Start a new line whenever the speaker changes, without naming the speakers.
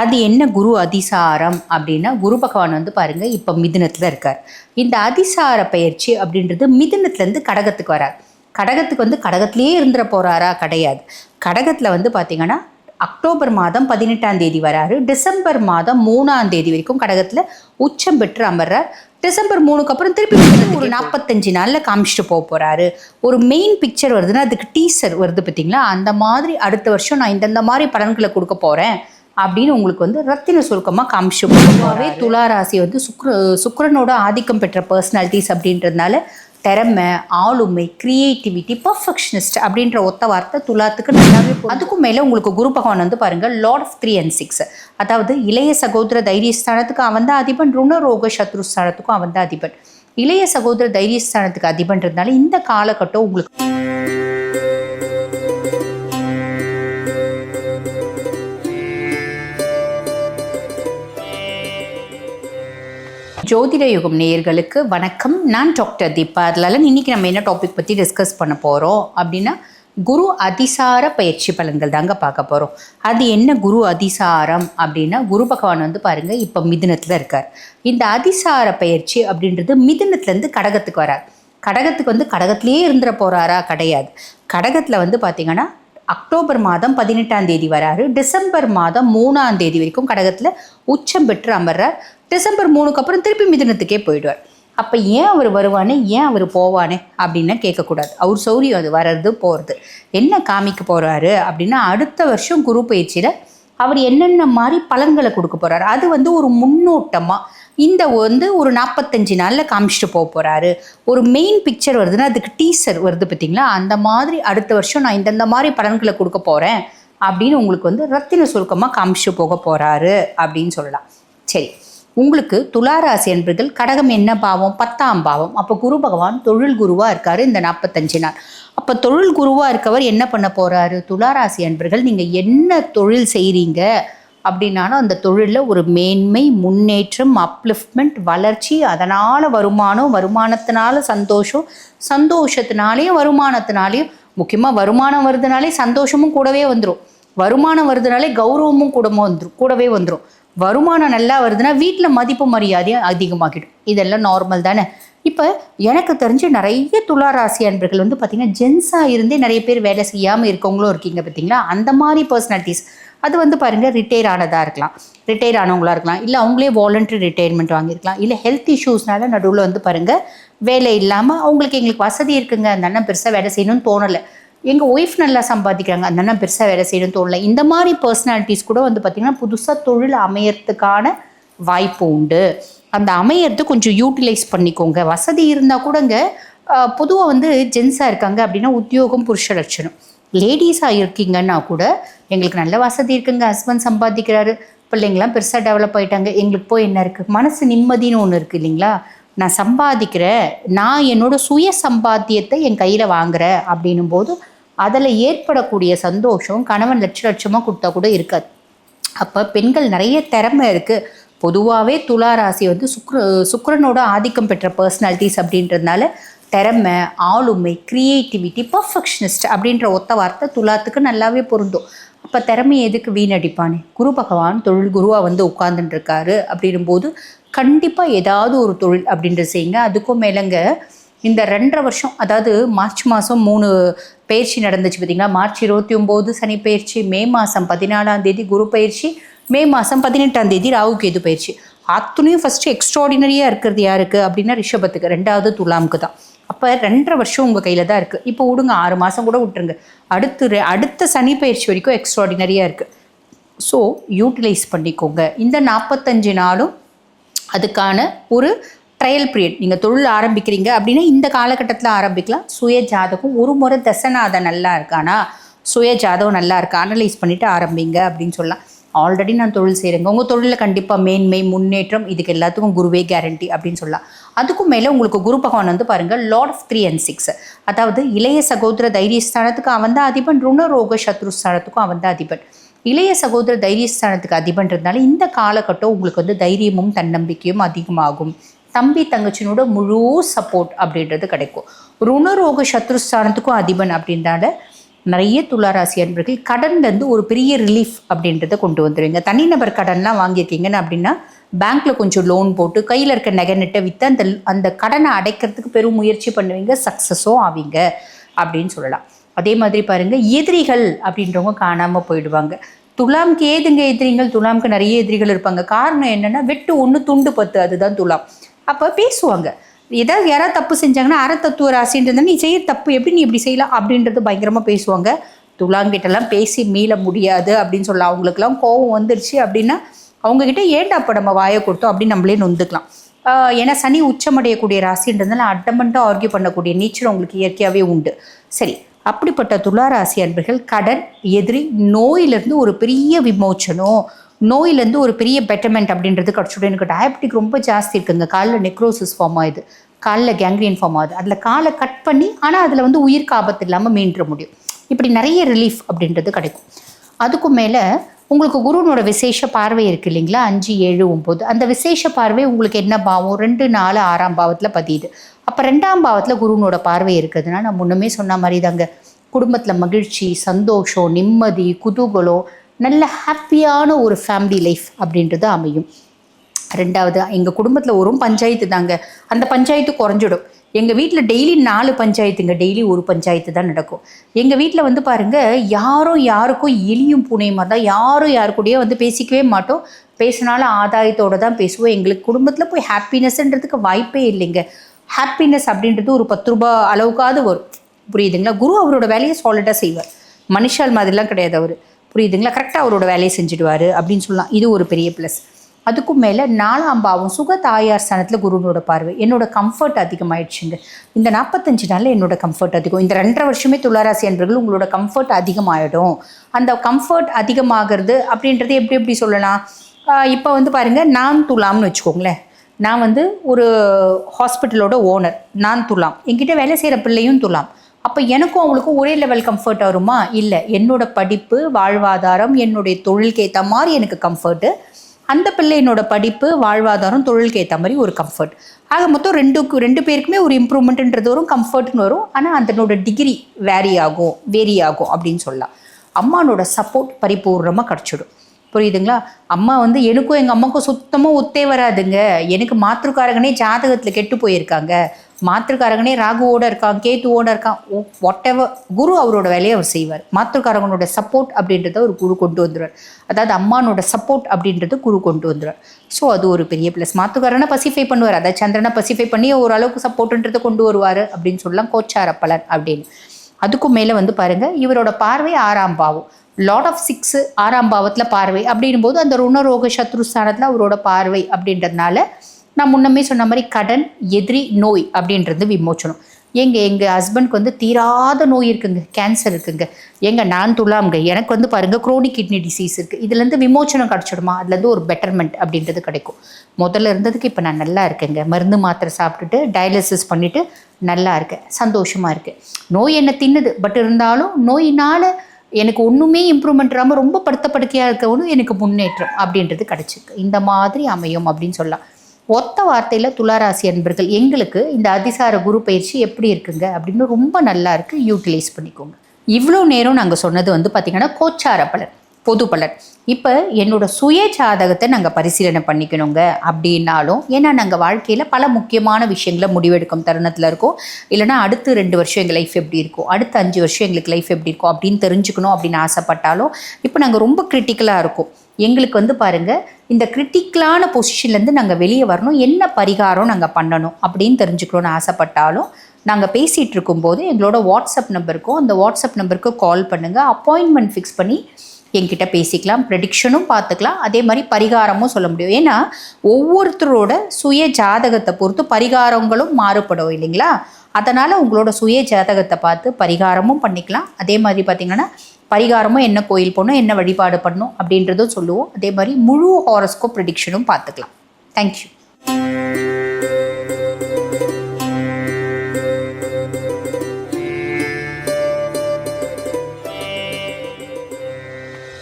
அது என்ன குரு அதிசாரம் அப்படின்னா குரு பகவான் வந்து பாருங்க இப்போ மிதுனத்தில் இருக்கார். இந்த அதிசார பயிற்சி அப்படின்றது மிதுனத்துலேருந்து கடகத்துக்கு வரார். கடகத்துக்கு வந்து கடகத்திலே இருந்துட போகிறாரா கிடையாது. கடகத்தில் வந்து பார்த்திங்கன்னா அக்டோபர் மாதம் பதினெட்டாம் தேதி வராரு. டிசம்பர் மாதம் மூணாம் தேதி வரைக்கும் கடகத்தில் உச்சம் பெற்று அமர்றார். டிசம்பர் மூணுக்கு அப்புறம் திருப்பி ஒரு நாற்பத்தஞ்சு நாளில் காமிச்சிட்டு போக போகிறாரு ஒரு மெயின் பிக்சர் வருதுன்னா அதுக்கு டீசர் வருது பார்த்தீங்களா அந்த மாதிரி அடுத்த வருஷம் நான் இந்தந்த மாதிரி பலன்களை கொடுக்க போகிறேன் அப்படின்னு உங்களுக்கு வந்து ரத்தின சுருக்கமாக காமிச்சு பொதுவாகவே துலா ராசி வந்து சுக்ர சுக்கிரனோட ஆதிக்கம் பெற்ற பர்சனாலிட்டிஸ் அப்படின்றதுனால திறமை ஆளுமை கிரியேட்டிவிட்டி பர்ஃபெக்ஷனிஸ்ட் அப்படின்ற ஒத்த வார்த்தை துலாத்துக்கு நல்லாவே. அதுக்கும் மேலே உங்களுக்கு குரு பகவான் வந்து பாருங்க lord of three and six அதாவது இளைய சகோதர தைரியஸ்தானத்துக்கு அவன் தான் அதிபன் ருணரோக சத்ருஸ்தானத்துக்கும் அவன் தான் அதிபன். இளைய சகோதர தைரியஸ்தானத்துக்கு அதிபன்றதுனால இந்த காலகட்டம் உங்களுக்கு ஜோதிட யுகம் நேயர்களுக்கு வணக்கம். நான் டாக்டர் தீபா லலன் இன்றைக்கி நம்ம என்ன டாபிக் பற்றி டிஸ்கஸ் பண்ண போகிறோம் அப்படின்னா குரு அதிசார பயிற்சி பலன்கள் தாங்க பார்க்க போகிறோம் அது என்ன குரு அதிசாரம் அப்படின்னா குரு பகவான் வந்து பாருங்கள் இப்போ மிதுனத்தில் இருக்கார். இந்த அதிசார பயிற்சி அப்படின்றது மிதுனத்துலேருந்து கடகத்துக்கு வரார். கடகத்துக்கு வந்து கடகத்திலேயே இருந்துட போகிறாரா கிடையாது. கடகத்தில் வந்து பார்த்திங்கன்னா அக்டோபர் மாதம் பதினெட்டாம் தேதி வராரு. டிசம்பர் மாதம் மூணாம் தேதி வரைக்கும் கடகத்தில் உச்சம் பெற்று அமர்றார். டிசம்பர் மூணுக்கு அப்புறம் திருப்பி மிதுனத்துக்கே போயிடுவார். அப்போ ஏன் அவர் வருவானே? ஏன் அவர் போவானே? அப்படின்னு கேட்கக்கூடாது. அவர் சௌரியம் அது வர்றது போகிறது என்ன காமிக்க போகிறாரு அப்படின்னா அடுத்த வருஷம் குரு பயிற்சியில் அவர் என்னென்ன மாதிரி பலன்களை கொடுக்க போகிறாரு அது வந்து ஒரு முன்னோட்டமாக இந்த வந்து ஒரு நாற்பத்தஞ்சு நாளில் காமிச்சிட்டு போக போகிறாரு ஒரு மெயின் பிக்சர் வருதுன்னா அதுக்கு டீசர் வருது பார்த்தீங்களா அந்த மாதிரி அடுத்த வருஷம் நான் இந்தந்த மாதிரி பலன்களை கொடுக்க போகிறேன் அப்படின்னு உங்களுக்கு வந்து ரத்தின சுருக்கமாக காமிச்சிட்டு போக போகிறாரு அப்படின்னு சொல்லலாம். சரி உங்களுக்கு துளாராசி என்பர்கள் கடகம் என்ன பாவம்? பத்தாம் பாவம். அப்போ குரு பகவான் தொழில் குருவாக இருக்காரு இந்த நாற்பத்தஞ்சு நாள். அப்போ தொழில் குருவாக இருக்கவர் என்ன பண்ண போகிறாரு துளாராசி என்பர்கள் நீங்கள் என்ன தொழில் செய்கிறீங்க அப்படின்னாலும் அந்த தொழிலில் ஒரு மேன்மை முன்னேற்றம் அப்லிஃப்ட்மெண்ட் வளர்ச்சி அதனால் வருமானம் வருமானத்தினால சந்தோஷம் சந்தோஷத்தினாலேயும் வருமானத்தினாலேயும் முக்கியமாக வருமானம் வருதுனாலே சந்தோஷமும் கூடவே வந்துடும் வருமானம் வருதுனாலே கௌரவமும் கூட வந்துடும் கூடவே வந்துடும் வருமானம் நல்லா வருதுன்னா வீட்டில் மதிப்பு மரியாதையும் அதிகமாகிடும். இதெல்லாம் நார்மல் தானே. இப்போ எனக்கு தெரிஞ்சு நிறைய துளாராசி அன்பர்கள் வந்து பார்த்திங்கன்னா ஜென்ஸாக இருந்தே நிறைய பேர் வேலை செய்யாமல் இருக்கவங்களும் இருக்கீங்க பார்த்தீங்களா அந்த மாதிரி பர்சனாலிட்டிஸ் அது வந்து பாருங்கள் ரிட்டையர் ஆனதாக இருக்கலாம். ரிட்டையர் ஆனவங்களா இருக்கலாம். இல்லை அவங்களே வாலண்டரி ரிட்டையர்மெண்ட் வாங்கியிருக்கலாம். இல்லை ஹெல்த் இஷ்யூஸ்னால நடுவில் வந்து பாருங்கள் வேலை இல்லாமல் அவங்களுக்கு எங்களுக்கு வசதி இருக்குங்க. அந்த அண்ணன் பெருசாக வேலை செய்யணும்னு தோணலை. எங்கள் ஒய்ஃப் நல்லா சம்பாதிக்கிறாங்க. அந்த அண்ணன் பெருசாக வேலை செய்யணும்னு தோணலை. இந்த மாதிரி பர்சனாலிட்டிஸ் கூட வந்து பார்த்திங்கன்னா புதுசாக தொழில் அமையறதுக்கான வாய்ப்பு உண்டு. அந்த அமையறது கொஞ்சம் யூட்டிலைஸ் பண்ணிக்கோங்க. வசதி இருந்தால் கூடங்க பொதுவாக வந்து ஜென்ஸாக இருக்காங்க அப்படின்னா உத்தியோகம் புருஷ லட்சணம். லேடிஸாக இருக்கீங்கன்னா கூட எங்களுக்கு நல்ல வசதி இருக்குங்க. ஹஸ்பண்ட் சம்பாதிக்கிறாரு. பிள்ளைங்களாம் பெருசாக டெவலப் ஆயிட்டாங்க. எங்களுக்கு போய் என்ன இருக்குது மனசு நிம்மதின்னு ஒன்று இருக்குது இல்லைங்களா? நான் சம்பாதிக்கிறேன் நான் என்னோட சுய சம்பாத்தியத்தை என் கையில் வாங்குறேன் அப்படின்னும் போது அதில் ஏற்படக்கூடிய சந்தோஷம் கணவன் லட்ச லட்சமாக கொடுத்தா கூட இருக்காது. அப்போ பெண்கள் நிறைய திறமை இருக்குது பொதுவாகவே துலா ராசி வந்து சுக்ர சுக்கரனோட ஆதிக்கம் பெற்ற பர்சனாலிட்டிஸ் அப்படின்றதுனால திறமை ஆளுமை க்ரியேட்டிவிட்டி பர்ஃபெக்ஷனிஸ்ட் அப்படின்ற ஒத்த வார்த்தை துலாத்துக்கு நல்லாவே பொருந்தும். அப்போ திறமை எதுக்கு வீணடிப்பானே? குரு பகவான் தொழில் குருவாக வந்து உட்காந்துட்டுருக்காரு அப்படின்னும்போது கண்டிப்பாக ஏதாவது ஒரு தொழில் அப்படின்றது செய்யுங்க. அதுக்கும் மேலேங்க இந்த ரெண்டரை வருஷம் அதாவது மார்ச் மாதம் மூணு பயிற்சி நடந்துச்சு பார்த்திங்களா? மார்ச் இருபத்தி ஒம்பது சனி பயிற்சி மே மாதம் பதினாலாம் தேதி குரு பயிற்சி மே மாதம் பதினெட்டாம் தேதி ராகு கேது பயிற்சி. அத்துணையும் ஃபஸ்ட்டு எக்ஸ்ட்ராடினரியாக இருக்கிறது யாருக்கு அப்படின்னா ரிஷபத்துக்கு ரெண்டாவது துலாமுக்கு தான். அப்போ ரெண்டரை வருஷம் உங்கள் கையில் தான் இருக்குது இப்போ விடுங்க ஆறு மாதம் கூட விட்டுருங்க. அடுத்து அடுத்த சனி பயிற்சி வரைக்கும் எக்ஸ்ட்ராடினரியாக இருக்குது ஸோ யூட்டிலைஸ் பண்ணிக்கோங்க. இந்த நாற்பத்தஞ்சு நாளும் அதுக்கான ஒரு ட்ரையல் பீரியட் நீங்கள் தொழில் ஆரம்பிக்கிறீங்க அப்படின்னா இந்த காலகட்டத்தில் ஆரம்பிக்கலாம். சுய ஜாதகம் ஒரு முறை தசநாதம் நல்லா இருக்கானா? சுய ஜாதகம் நல்லா இருக்கா? அனலைஸ் பண்ணிவிட்டு ஆரம்பிங்க அப்படின்னு சொல்லலாம். ஆல்ரெடி நான் தொழில் செய்கிறேங்க உங்கள் தொழிலில் கண்டிப்பாக மேன்மை முன்னேற்றம் இதுக்கு எல்லாத்துக்கும் குருவே கேரண்டி அப்படின்னு சொல்லலாம். அதுக்கும் மேலே உங்களுக்கு குரு பகவான் வந்து பாருங்கள் lord of three and six அதாவது இளைய சகோதர தைரியஸ்தானத்துக்கு அவன் தான் அதிபன் ருணரோக சத்ருஸ்தானத்துக்கும் அவன் தான் அதிபன். இளைய சகோதர தைரியஸ்தானத்துக்கு அதிபன்றதுனால இந்த காலகட்டம் உங்களுக்கு வந்து தைரியமும் தன்னம்பிக்கையும் அதிகமாகும். தம்பி தங்கச்சினோட முழு சப்போர்ட் அப்படின்றது கிடைக்கும். ருணரோக சத்ருஸ்தானத்துக்கும் அதிபன் அப்படின்றால நிறைய துளாராசி அன்பர்கள் கடன்லேருந்து ஒரு பெரிய ரிலீஃப் அப்படின்றத கொண்டு வந்துடுவீங்க தனிநபர் கடன்லாம் வாங்கியிருக்கீங்கன்னு அப்படின்னா பேங்க்கில் கொஞ்சம் லோன் போட்டு கையில் இருக்க நகை விற்று அந்த அந்த கடனை அடைக்கிறதுக்கு பெரும் முயற்சி பண்ணுவீங்க சக்ஸஸும் ஆவீங்க அப்படின்னு சொல்லலாம். அதே மாதிரி பாருங்கள் எதிரிகள் அப்படின்றவங்க காணாமல் போயிடுவாங்க. துலாம்க்கு ஏதுங்க எதிரிகள்? துலாம்க்கு நிறைய எதிரிகள் இருப்பாங்க. காரணம் என்னென்னா வெட்டு ஒன்று துண்டு பத்து அதுதான் துலாம். அப்போ பேசுவாங்க. ஏதாவது யாராவது தப்பு செஞ்சாங்கன்னா அற தத்துவ ராசின்றது நீ செய்ய தப்பு எப்படி நீ இப்படி செய்யலாம் அப்படின்றது பயங்கரமாக பேசுவாங்க. துலாங்கிட்டலாம் பேசி மீள முடியாது அப்படின்னு சொல்லலாம். அவங்களுக்குலாம் கோவம் வந்துருச்சு அப்படின்னா அவங்கக்கிட்ட ஏண்டா அப்போ நம்ம வாயை கொடுத்தோம் அப்படின்னு நம்மளே நொந்துக்கலாம். ஏன்னா சனி உச்சமடையக்கூடிய ராசின்றதுனால அடமண்ட்டாக ஆர்கியூ பண்ணக்கூடிய நீச்சல் உங்களுக்கு இயற்கையாகவே உண்டு. சரி அப்படிப்பட்ட துளாராசி அன்பர்கள் கடன் எதிரி நோயிலிருந்து ஒரு பெரிய விமோச்சனம். நோயிலேருந்து ஒரு பெரிய பெட்டர்மெண்ட் அப்படின்றது கிடச்சிடும். எனக்கு டயபெட்டிக் ரொம்ப ஜாஸ்தி இருக்குங்க. காலில் நெக்ரோசிஸ் ஃபார்ம் ஆகுது. காலில் கேங்க்ரியன் ஃபார்ம் ஆகுது. அதில் காலை கட் பண்ணி ஆனால் அதில் வந்து உயிருக்கு ஆபத்து இல்லாமல் மீண்டுற முடியும். இப்படி நிறைய ரிலீஃப் அப்படின்றது கிடைக்கும். அதுக்கும் மேலே உங்களுக்கு குருனோட விசேஷ பார்வை இருக்கு இல்லைங்களா? அஞ்சு ஏழு ஒம்பது அந்த விசேஷ பார்வை உங்களுக்கு என்ன பாவம்? ரெண்டு நாலு ஆறாம் பாவத்தில் பதியுது. அப்போ ரெண்டாம் பாவத்தில் குருனோட பார்வை இருக்குதுன்னா நான் முன்னமே சொன்ன மாதிரி தாங்க குடும்பத்தில் மகிழ்ச்சி சந்தோஷம் நிம்மதி குதூகலம் நல்ல ஹாப்பியான ஒரு ஃபேமிலி லைஃப் அப்படின்றது அமையும். ரெண்டாவது எங்கள் குடும்பத்தில் ஒரு பஞ்சாயத்து தாங்க. அந்த பஞ்சாயத்து குறைஞ்சிடும். எங்கள் வீட்டில் டெய்லி நாலு பஞ்சாயத்துங்க. டெய்லி ஒரு பஞ்சாயத்து தான் நடக்கும். எங்கள் வீட்டில் வந்து பாருங்கள் யாரும் யாருக்கும் எலியும் பூனையுமா தான். யாரும் யாருக்கூடயே வந்து பேசிக்கவே மாட்டோம். பேசினாலும் ஆதாயத்தோடு தான் பேசுவோம். எங்களுக்கு குடும்பத்தில் போய் ஹாப்பினஸ்ன்றதுக்கு வாய்ப்பே இல்லைங்க. ஹாப்பினஸ் அப்படின்றது ஒரு பத்து ரூபா அளவுக்காவது வரும். புரியுதுங்களா? குரு அவரோட வேலையை சாலிடாக செய்வார். மனுஷால் மாதிரிலாம் கிடையாது அவர். புரியுதுங்களா? கரெக்டாக அவரோட வேலையை செஞ்சுடுவார் அப்படின்னு சொல்லலாம். இது ஒரு பெரிய ப்ளஸ் அதுக்கும் மேலே நாலாம் பாவம் சுக தாயார் ஸ்தானத்தில் குருனோட பார்வை. என்னோட கம்ஃபர்ட் அதிகமாயிடுச்சுங்க. இந்த நாற்பத்தஞ்சு நாளில் என்னோட கம்ஃபர்ட் அதிகம். இந்த ரெண்டரை வருஷமே துளாராசி என்பர்கள் உங்களோட கம்ஃபர்ட் அதிகமாகிடும் அந்த கம்ஃபர்ட் அதிகமாகிறது அப்படின்றது எப்படி எப்படி சொல்லலாம்? இப்போ வந்து பாருங்கள் நான் துலாம்னு வச்சுக்கோங்களேன். நான் வந்து ஒரு ஹாஸ்பிட்டலோட ஓனர் நான் துலாம். என்கிட்ட வேலை செய்கிற பிள்ளையும் துலாம். அப்போ எனக்கும் அவங்களுக்கும் ஒரே லெவல் கம்ஃபர்ட் வருமா? இல்லை. என்னோட படிப்பு வாழ்வாதாரம் என்னுடைய தொழிலுக்கு ஏற்ற மாதிரி எனக்கு கம்ஃபர்ட்டு அந்த பிள்ளையினோட படிப்பு வாழ்வாதாரம் தொழிலுக்கு ஏற்ற மாதிரி ஒரு கம்ஃபர்ட் ஆக மொத்தம் ரெண்டுக்கு ரெண்டு பேருக்குமே ஒரு இம்ப்ரூவ்மெண்ட்ன்றது வரும் கம்ஃபர்ட்னு வரும். ஆனால் அதனோட டிகிரி வேரி ஆகும் வேரி ஆகும் அப்படின்னு சொல்லலாம். அம்மானோட சப்போர்ட் பரிபூர்ணமாக கிடச்சிடும். புரியுதுங்களா? அம்மா வந்து எனக்கும் எங்கள் அம்மாவுக்கும் சுத்தமாக ஒத்தே வராதுங்க. எனக்கு மாத்திருக்காரங்கனே ஜாதகத்தில் கெட்டு போயிருக்காங்க. மாத்திருக்காரங்கனே ராகுவோட இருக்கான் கேத்துவோட இருக்கான். வாட் எவர் குரு அவரோட வேலையை அவர் செய்வார். மாத்திருக்காரங்களோட சப்போர்ட் அப்படின்றத ஒரு குரு கொண்டு வந்துடுவார் அதாவது அம்மானோட சப்போர்ட் அப்படின்றது குரு கொண்டு வந்துடுவார் ஸோ அது ஒரு பெரிய ப்ளஸ் மாத்துக்காரனை பசிஃபை பண்ணுவார். அதாவது சந்திரனை பசிஃபை பண்ணி ஓரளவுக்கு சப்போர்ட்ன்றதை கொண்டு வருவார் அப்படின்னு சொல்லலாம். கோச்சார பலன் அப்படின்னு. அதுக்கும் மேலே வந்து பாருங்கள் இவரோட பார்வை ஆறாம் பாவம். லாட் ஆஃப் சிக்ஸ் ஆறாம் பாவத்தில் பார்வை. அப்படின்னும் போது அந்த ருணரோக சத்ரு ஸ்தானத்தில் அவரோட பார்வை அப்படின்றதுனால நான் முன்னமே சொன்ன மாதிரி கடன் எதிரி நோய் அப்படின்றது விமோச்சனம். எங்க எங்கள் ஹஸ்பண்ட்க்கு வந்து தீராத நோய் இருக்குங்க கேன்சர் இருக்குங்க. எங்க நான் துலாம்ங்க. எனக்கு வந்து பாருங்க குரோனிக் கிட்னி டிசீஸ் இருக்குது இதுலேருந்து விமோச்சனம் கிடச்சிடுமா? அதுலேருந்து ஒரு பெட்டர்மெண்ட் அப்படின்றது கிடைக்கும். முதல்ல இருந்ததுக்கு இப்போ நான் நல்லா இருக்கேங்க. மருந்து மாத்திரை சாப்பிட்டுட்டு டயாலிசிஸ் பண்ணிவிட்டு நல்லா இருக்கேன். சந்தோஷமாக இருக்கேன் நோய் என்ன தின்னுது? பட் இருந்தாலும் நோயினால் எனக்கு ஒன்றுமே இம்ப்ரூவ்மெண்ட் இல்லாமல் ரொம்ப படுத்த படுக்கையாக இருக்கவனும் எனக்கு முன்னேற்றம் அப்படின்றது கிடச்சிருக்கு. இந்த மாதிரி அமையும் அப்படின்னு சொல்லலாம். ஒத்த வார்த்தையில் துளாராசி அன்பர்கள் எங்களுக்கு இந்த அதிசார குரு பயிற்சி எப்படி இருக்குங்க? அப்படின்னு ரொம்ப நல்லா இருக்கு. யூட்டிலைஸ் பண்ணிக்கோங்க. இவ்வளோ நேரம் நாங்கள் சொன்னது வந்து பார்த்திங்கன்னா கோச்சார பலன் பொது பலன். இப்போ என்னோட சுய ஜாதகத்தை நாங்கள் பரிசீலனை பண்ணிக்கணுங்க அப்படின்னாலும் ஏன்னா நாங்கள் வாழ்க்கையில் பல முக்கியமான விஷயங்களை முடிவெடுக்கும் தருணத்தில் இருக்கோம். இல்லைனா அடுத்து ரெண்டு வருஷம் எங்கள் லைஃப் எப்படி இருக்கும் அடுத்த அஞ்சு வருஷம் எங்களுக்கு லைஃப் எப்படி இருக்கும் அப்படின்னு தெரிஞ்சுக்கணும் அப்படின்னு ஆசைப்பட்டாலும் இப்போ நாங்கள் ரொம்ப கிரிட்டிக்கலாக இருக்கோம். எங்களுக்கு வந்து பாருங்கள் இந்த கிரிட்டிக்கலான பொசிஷன்லேருந்து நாங்கள் வெளியே வரணும் என்ன பரிகாரம் நாங்கள் பண்ணணும் அப்படின்னு தெரிஞ்சுக்கணும்னு ஆசைப்பட்டாலும் நாங்கள் பேசிகிட்டு இருக்கும்போது எங்களோட வாட்ஸ்அப் நம்பருக்கும் அந்த வாட்ஸ்அப் நம்பருக்கு கால் பண்ணுங்கள் அப்பாயின்மெண்ட் ஃபிக்ஸ் பண்ணி என்கிட்ட பேசிக்கலாம் ப்ரெடிக்ஷனும் பார்த்துக்கலாம். அதே மாதிரி பரிகாரமும் சொல்ல முடியும். ஏன்னா ஒவ்வொருத்தரோட சுய ஜாதகத்தை பொறுத்து பரிகாரங்களும் மாறுபடும் இல்லைங்களா? அதனால் உங்களோட சுய ஜாதகத்தை பார்த்து பரிகாரமும் பண்ணிக்கலாம். அதே மாதிரி பார்த்திங்கன்னா பரிகாரமும் என்ன கோயில் போகணும் என்ன வழிபாடு பண்ணணும் அப்படின்றதும் சொல்லுவோம். அதே மாதிரி முழு ஹாரஸ்கோப் ப்ரெடிக்ஷனும் பார்த்துக்கலாம். தேங்க்யூ